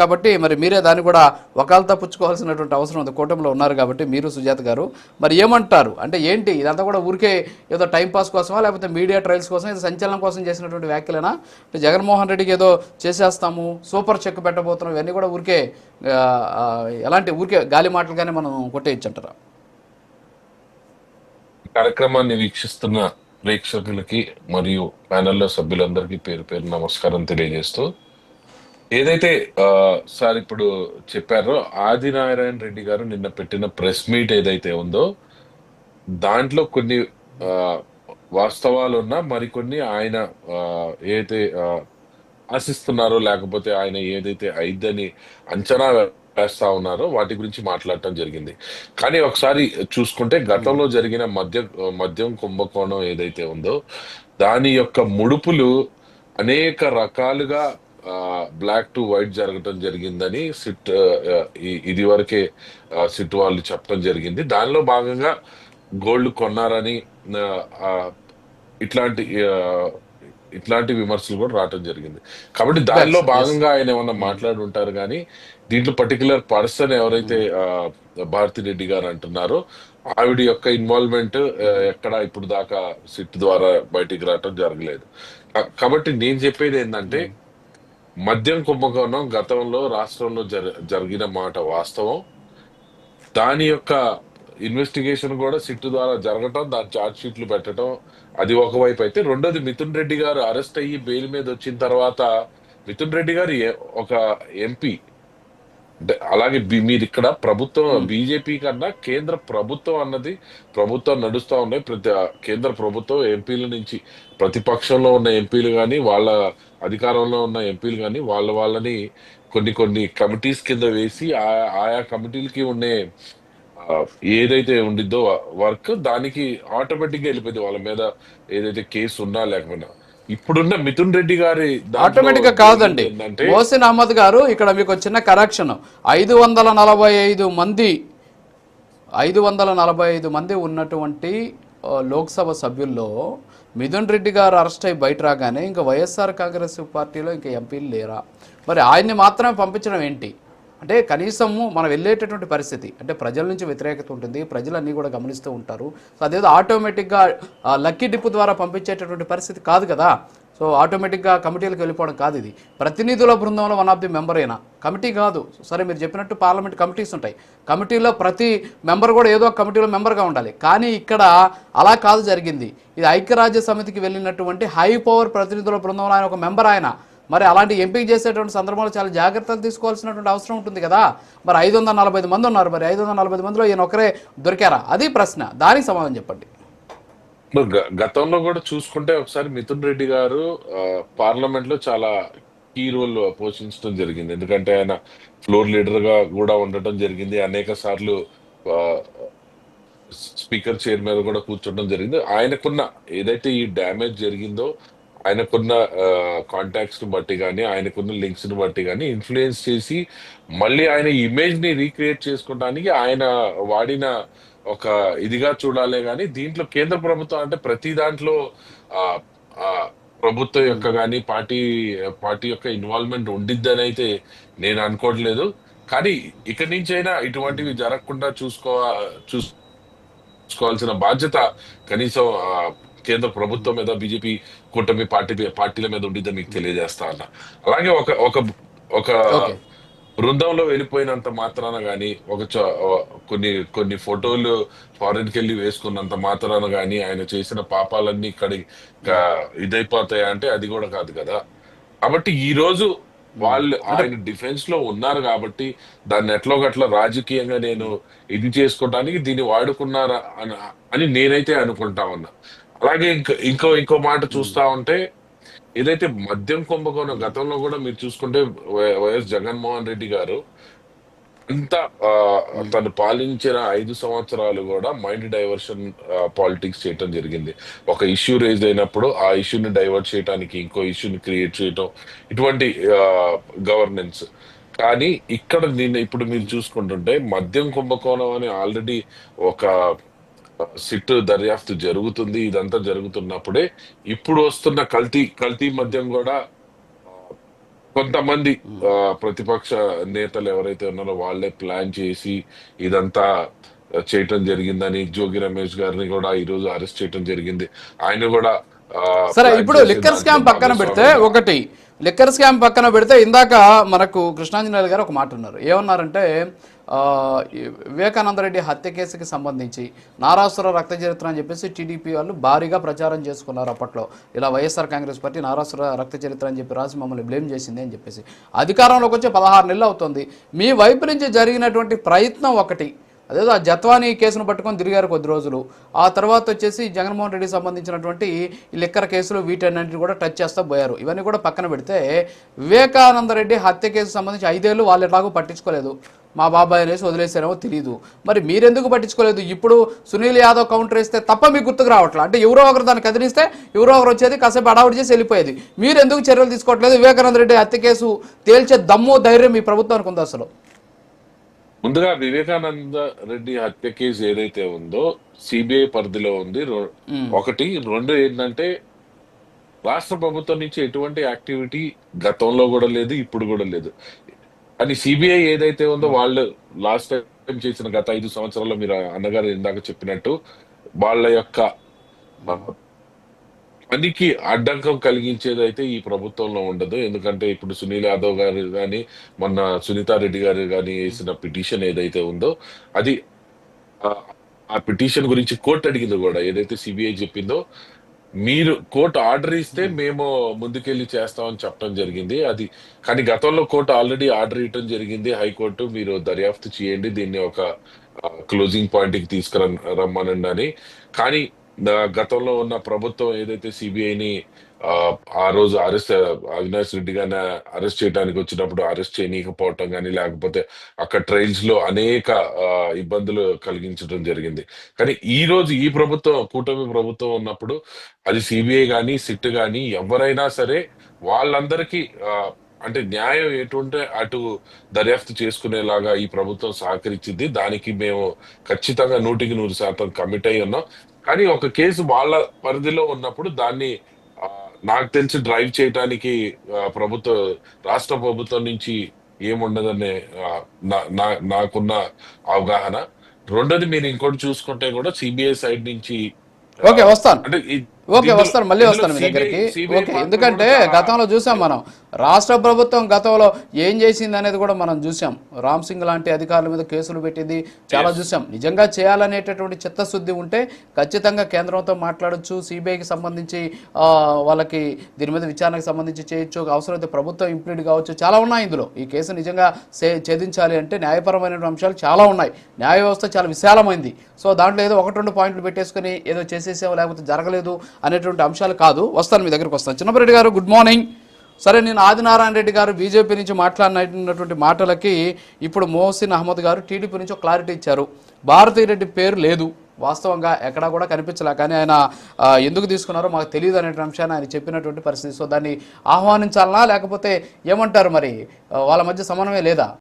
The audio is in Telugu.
కాబట్టి మరి మీరే దాన్ని కూడా ఒకళ్ళతో పుచ్చుకోవాల్సినటువంటి అవసరం ఉంది. కూటమిలో ఉన్నారు కాబట్టి మీరు సుజాత గారు. మరి ఏమంటారు? అంటే ఏంటి? ఇదంతా కూడా ఊరికే ఏదో టైం పాస్ కోసమా లేకపోతే మీడియా ట్రయల్స్ కోసం ఏదో సంచలనం కోసం చేసినటువంటి వ్యాఖ్యలేనా? అంటే జగన్మోహన్ రెడ్డికి ఏదో చేసేస్తాము సూపర్ చెక్ పెట్టబోతున్నాం ఇవన్నీ కూడా ఊరికే ఎలాంటి ఊరికే గాలి మాటలుగానే మనం కొట్టేయచ్చంటారా? కార్యక్రమాన్ని వీక్షిస్తున్న ప్రేక్షకులకి మరియు ప్యానెల్లో సభ్యులందరికీ పేరు పేరు నమస్కారం తెలియజేస్తూ ఏదైతే సార్ ఇప్పుడు చెప్పారో ఆదినారాయణ రెడ్డి గారు నిన్న పెట్టిన ప్రెస్ మీట్ ఏదైతే ఉందో దాంట్లో కొన్ని వాస్తవాలు ఉన్నా మరికొన్ని ఆయన ఏదైతే ఆశిస్తున్నారో లేకపోతే ఆయన ఏదైతే అయిద్దని అంచనా వేస్తా ఉన్నారో వాటి గురించి మాట్లాడటం జరిగింది. కానీ ఒకసారి చూసుకుంటే గతంలో జరిగిన మద్య మద్యం కుంభకోణం ఏదైతే ఉందో దాని యొక్క ముడుపులు అనేక రకాలుగా బ్లాక్ టు వైట్ జరగటం జరిగిందని సిట్ ఇది వరకే సిట్ వాళ్ళు చెప్పడం జరిగింది. దానిలో భాగంగా గోల్డ్ కొన్నారని ఇట్లాంటి ఇట్లాంటి విమర్శలు కూడా రావటం జరిగింది. కాబట్టి దానిలో. భాగంగా ఆయన ఏమన్నా మాట్లాడి ఉంటారు కానీ దీంట్లో పర్టికులర్ పర్సన్ ఎవరైతే ఆ, భారతి రెడ్డి గారు అంటున్నారో ఆవిడ యొక్క ఇన్వాల్వ్మెంట్ ఎక్కడ ఇప్పుడు దాకా సిట్ ద్వారా బయటికి రావటం జరగలేదు. కాబట్టి నేను చెప్పేది ఏంటంటే మద్యం కుంభకోణం గతంలో రాష్ట్రంలో జర జరిగిన మాట వాస్తవం. దాని యొక్క ఇన్వెస్టిగేషన్ కూడా సిట్టు ద్వారా జరగటం దాని ఛార్జ్ షీట్లు పెట్టడం అది ఒకవైపు అయితే రెండోది మిథున్ రెడ్డి గారు అరెస్ట్ అయ్యి బెయిల్ మీద వచ్చిన తర్వాత మిథున్ రెడ్డి గారు ఒక ఎంపీ అంటే అలాగే మీరు ఇక్కడ ప్రభుత్వం బీజేపీ కన్నా కేంద్ర ప్రభుత్వం అన్నది ప్రభుత్వం నడుస్తా ఉన్నాయి. ప్రతి కేంద్ర ప్రభుత్వం ఎంపీల నుంచి ప్రతిపక్షంలో ఉన్న ఎంపీలు కానీ వాళ్ళ అధికారంలో ఉన్న ఎంపీలు కానీ వాళ్ళ వాళ్ళని కొన్ని కొన్ని కమిటీస్ కింద వేసి ఆయా కమిటీలకి ఉండే ఏదైతే ఉండిద్దో వర్క్ దానికి ఆటోమేటిక్గా వెళ్ళిపోయింది. వాళ్ళ మీద ఏదైతే కేసు ఉన్నా లేకపోయినా. ఇప్పుడున్న మిథున్ రెడ్డి గారి ఆటోమేటిక్గా కాదండి. మోసిన్ అహ్మద్ గారు ఇక్కడ మీకు చిన్న కరెక్షన్. ఐదు వందల నలభై ఐదు మంది ఐదు వందల నలభై ఐదు మంది ఉన్నటువంటి లోక్సభ సభ్యుల్లో మిథున్ రెడ్డి గారు అరెస్ట్ అయి బయట రాగానే ఇంకా వైఎస్ఆర్ కాంగ్రెస్ పార్టీలో ఇంకా ఎంపీలు లేరా? మరి ఆయన్ని మాత్రమే పంపించడం ఏంటి? అంటే కనీసము మనం వెళ్ళేటటువంటి పరిస్థితి అంటే ప్రజల నుంచి వ్యతిరేకత ఉంటుంది ప్రజలన్నీ కూడా గమనిస్తూ ఉంటారు. సో అదేదో ఆటోమేటిక్గా లక్కీ డిప్ ద్వారా పంపించేటటువంటి పరిస్థితి కాదు కదా. సో ఆటోమేటిక్గా కమిటీలకు వెళ్ళిపోవడం కాదు ఇది. ప్రతినిధుల బృందంలో వన్ ఆఫ్ ది మెంబర్ అయినా కమిటీ కాదు. సరే మీరు చెప్పినట్టు పార్లమెంట్ కమిటీస్ ఉంటాయి. కమిటీలో ప్రతి మెంబర్ కూడా ఏదో ఒక కమిటీలో మెంబర్గా ఉండాలి. కానీ ఇక్కడ అలా కాదు జరిగింది. ఇది ఐక్యరాజ్య సమితికి వెళ్ళినటువంటి హై పవర్ ప్రతినిధుల బృందంలో ఆయన ఒక మెంబర్ ఆయన. మరి అలాంటి ఎంపిక చేసేటువంటి సందర్భంలో చాలా జాగ్రత్తలు తీసుకోవాల్సినటువంటి అవసరం ఉంటుంది కదా. మరి ఐదు వందల నలభై మంది ఉన్నారు. మరి ఐదు వందల నలభై మందిలో ఈయన ఒకరే దొరికారా? అది ప్రశ్న. దానికి సమాధానం చెప్పండి. గతంలో కూడా చూసుకుంటే ఒకసారి మిథున్ రెడ్డి గారు పార్లమెంట్లో చాలా కీ రోల్ పోషించడం జరిగింది. ఎందుకంటే ఆయన ఫ్లోర్ లీడర్గా కూడా ఉండటం జరిగింది. అనేక సార్లు స్పీకర్ చైర్ మీద కూడా కూర్చోవడం జరిగింది. ఆయనకున్న ఏదైతే ఈ డ్యామేజ్ జరిగిందో ఆయనకున్న కాంటాక్ట్స్ని బట్టి కానీ ఆయనకున్న లింక్స్ని బట్టి కానీ ఇన్ఫ్లుయెన్స్ చేసి మళ్ళీ ఆయన ఇమేజ్ని రీక్రియేట్ చేసుకోవడానికి ఆయన వాడిన ఒక ఇదిగా చూడాలే కానీ దీంట్లో కేంద్ర ప్రభుత్వం అంటే ప్రతి దాంట్లో ప్రభుత్వం యొక్క కానీ పార్టీ పార్టీ యొక్క ఇన్వాల్వ్మెంట్ ఉండిద్దని అయితే నేను అనుకోవట్లేదు. కానీ ఇక్కడి నుంచి అయినా ఇటువంటివి జరగకుండా చూసుకో చూసుకోవాల్సిన బాధ్యత కనీసం కేంద్ర ప్రభుత్వం మీద బీజేపీ కూటమి పార్టీ పార్టీల మీద ఉండిద్దని మీకు తెలియజేస్తా అన్న. అలాగే ఒక ఒక ఒక బృందంలో వెళ్ళిపోయినంత మాత్రాన గాని ఒక కొన్ని కొన్ని ఫోటోలు ఫారెన్కి వెళ్ళి వేసుకున్నంత మాత్రాన గాని ఆయన చేసిన పాపాలన్నీ ఇక్కడ ఇదైపోతాయా అంటే అది కూడా కాదు కదా. కాబట్టి ఈ రోజు వాళ్ళు ఆయన డిఫెన్స్లో ఉన్నారు కాబట్టి దాన్ని ఎట్లో గట్ల రాజకీయంగా నేను ఇది చేసుకోవడానికి దీన్ని వాడుకున్నారా అని అని నేనైతే అనుకుంటా ఉన్నా. అలాగే ఇంకో ఇంకో ఇంకో మాట చూస్తా ఉంటే ఏదైతే మద్యం కుంభకోణం గతంలో కూడా మీరు చూసుకుంటే వైఎస్ జగన్మోహన్ రెడ్డి గారు అంత ఆ, తను పాలించిన ఐదు సంవత్సరాలు కూడా మైండ్ డైవర్షన్ పాలిటిక్స్ చేయటం జరిగింది. ఒక ఇష్యూ రేజ్ అయినప్పుడు ఆ ఇష్యూని డైవర్ట్ చేయడానికి ఇంకో ఇష్యూని క్రియేట్ చేయటం ఇటువంటి గవర్నెన్స్. కానీ ఇక్కడ నేను ఇప్పుడు మీరు చూసుకుంటుంటే మద్యం కుంభకోణం అని ఆల్రెడీ ఒక సిట్ దర్యాప్తు జరుగుతుంది ఇదంతా జరుగుతున్నప్పుడే ఇప్పుడు వస్తున్న కల్తీ కల్తీ మద్యం కూడా కొంతమంది ప్రతిపక్ష నేతలు ఎవరైతే ఉన్నారో వాళ్ళే ప్లాన్ చేసి ఇదంతా చేయటం జరిగిందని జోగి రమేష్ గారిని కూడా ఈ రోజు అరెస్ట్ చేయటం జరిగింది. ఆయన కూడా సరే ఇప్పుడు లిక్కర్ స్కామ్ పక్కన పెడితే. ఒకటి. లిక్కర్ స్కామ్ పక్కన పెడితే ఇందాక మనకు కృష్ణాంజనేయులు గారు ఒక మాట ఉన్నారు. ఏమన్నారంటే వివేకానందరెడ్డి హత్య కేసుకి సంబంధించి నారాసుర రక్త చరిత్ర అని చెప్పేసి టీడీపీ వాళ్ళు భారీగా ప్రచారం చేసుకున్నారు అప్పట్లో. ఇలా వైఎస్ఆర్ కాంగ్రెస్ పార్టీ నారాసుర రక్త చరిత్ర అని చెప్పి రాసి మమ్మల్ని బ్లేమ్ చేసింది అని చెప్పేసి. అధికారంలోకి వచ్చి పదహారు నెలలు అవుతుంది. మీ వైపు నుంచి జరిగినటువంటి ప్రయత్నం ఒకటి అదేదో ఆ జత్వానీ కేసును పట్టుకొని తిరిగారు కొద్ది రోజులు. ఆ తర్వాత వచ్చేసి జగన్మోహన్ రెడ్డికి సంబంధించినటువంటి లిక్కర లిక్కర్ కేసులు వీటన్నింటిని కూడా టచ్ చేస్తూ పోయారు. ఇవన్నీ కూడా పక్కన పెడితే వివేకానంద రెడ్డి హత్య కేసు సంబంధించి ఐదేళ్ళు వాళ్ళు ఎలాగో పట్టించుకోలేదు. మా బాబాయ్ అనేసి వదిలేశారేమో తెలియదు మరి మీరెందుకు పట్టించుకోలేదు? ఇప్పుడు సునీల్ యాదవ్ కౌంటర్ వేస్తే తప్ప మీకు గుర్తుకు రావట్లేదు అంటే ఎవరో ఒకరు దాన్ని కదిలిస్తే ఎవరో ఒకరు వచ్చేది కాసేపు అడావుడి చేసి వెళ్ళిపోయేది. మీరు ఎందుకు చర్యలు తీసుకోవట్లేదు? వివేకానంద రెడ్డి హత్య కేసు తేల్చే దమ్ము ధైర్యం మీ ప్రభుత్వానికి ఉంది అసలు? ముందుగా వివేకానంద రెడ్డి హత్య కేసు ఏదైతే ఉందో సిబిఐ పరిధిలో ఉంది. ఒకటి. రెండు ఏంటంటే రాష్ట్ర ప్రభుత్వం నుంచి ఎటువంటి యాక్టివిటీ గతంలో కూడా లేదు ఇప్పుడు కూడా లేదు. అని సిబిఐ ఏదైతే ఉందో వాళ్ళు లాస్ట్ టైం చేసిన గత ఐదు సంవత్సరాల్లో మీరు అన్నగారు ఇందాక చెప్పినట్టు వాళ్ళ యొక్క పనికి అడ్డంకం కలిగించేది అయితే ఈ ప్రభుత్వంలో ఉండదు. ఎందుకంటే ఇప్పుడు సునీల్ యాదవ్ గారు కానీ మొన్న సునీతారెడ్డి గారు కానీ వేసిన పిటిషన్ ఏదైతే ఉందో అది ఆ, పిటిషన్ గురించి కోర్టు అడిగింది కూడా. ఏదైతే సిబిఐ చెప్పిందో మీరు కోర్టు ఆర్డర్ ఇస్తే మేము ముందుకెళ్ళి చేస్తామని చెప్పడం జరిగింది. అది కానీ గతంలో కోర్టు ఆల్రెడీ ఆర్డర్ ఇవ్వడం జరిగింది. హైకోర్టు మీరు దర్యాప్తు చేయండి దీన్ని ఒక క్లోజింగ్ పాయింట్కి తీసుకురమ్మనండి రమ్మనండి అని. కానీ గతంలో ఉన్న ప్రభుత్వం ఏదైతే సిబిఐని ఆ రోజు అరెస్ట్ అవినాష్ రెడ్డి గారిని అరెస్ట్ చేయడానికి వచ్చినప్పుడు అరెస్ట్ చేయనీయకపోవటం కానీ లేకపోతే అక్కడ ట్రైల్స్లో అనేక ఇబ్బందులు కలిగించడం జరిగింది. కానీ ఈ రోజు ఈ ప్రభుత్వం కూటమి ప్రభుత్వం ఉన్నప్పుడు అది సిబిఐ కానీ సిట్ కానీ ఎవరైనా సరే వాళ్ళందరికీ అంటే న్యాయం ఎటుంటే అటు దర్యాప్తు చేసుకునేలాగా ఈ ప్రభుత్వం సహకరించింది. దానికి మేము ఖచ్చితంగా నూటికి నూరు శాతం కమిట్ అయి ఉన్నాం. కానీ ఒక కేసు వాళ్ళ పరిధిలో ఉన్నప్పుడు దాన్ని నాకు తెలిసి డ్రైవ్ చేయడానికి ప్రభుత్వ రాష్ట్ర ప్రభుత్వం నుంచి ఏముండదనే నాకున్న అవగాహన. రెండోది మీరు ఇంకోటి చూసుకుంటే కూడా సిబిఐ సైడ్ నుంచి ఓకే వస్తాను. అంటే ఓకే వస్తాను మళ్ళీ వస్తాను మీ దగ్గరికి. ఓకే ఎందుకంటే గతంలో చూసాం మనం. రాష్ట్ర ప్రభుత్వం గతంలో ఏం చేసింది అనేది కూడా మనం చూసాం. రామ్ సింగ్ లాంటి అధికారుల మీద కేసులు పెట్టింది చాలా చూసాం. నిజంగా చేయాలనేటటువంటి చిత్తశుద్ధి ఉంటే ఖచ్చితంగా కేంద్రంతో మాట్లాడొచ్చు. సిబిఐకి సంబంధించి వాళ్ళకి దీని మీద విచారణకు సంబంధించి చేయొచ్చు. అవసరమైతే ప్రభుత్వం ఇంప్లీడ్ కావచ్చు. చాలా ఉన్నాయి ఇందులో. ఈ కేసు నిజంగా ఛేదించాలి అంటే న్యాయపరమైన అంశాలు చాలా ఉన్నాయి. న్యాయ వ్యవస్థ చాలా విశాలమైంది. సో దాంట్లో ఏదో ఒకటి రెండు పాయింట్లు పెట్టేసుకుని ఏదో చేసేసావు లేకపోతే జరగలేదు అనేటువంటి అంశాలు కాదు. వస్తాను మీ దగ్గరికి వస్తాను. చిన్నపరెడ్డి గారు గుడ్ మార్నింగ్ సరే నేను ఆదినారాయణ రెడ్డి గారు బీజేపీ నుంచి మాట్లాడినటువంటి మాటలకి ఇప్పుడు మోహసిన్ అహ్మద్ గారు టీడీపీ నుంచి క్లారిటీ ఇచ్చారు. భారతీ రెడ్డి పేరు లేదు. వాస్తవంగా ఎక్కడా కూడా కనిపించలే. కానీ ఆయన ఎందుకు తీసుకున్నారో మాకు తెలియదు అనే అంశాన్ని ఆయన చెప్పినటువంటి పరిస్థితి. సో దాన్ని ఆహ్వానించాలనా లేకపోతే ఏమంటారు మరి? వాళ్ళ మధ్య సమన్వయం లేదా?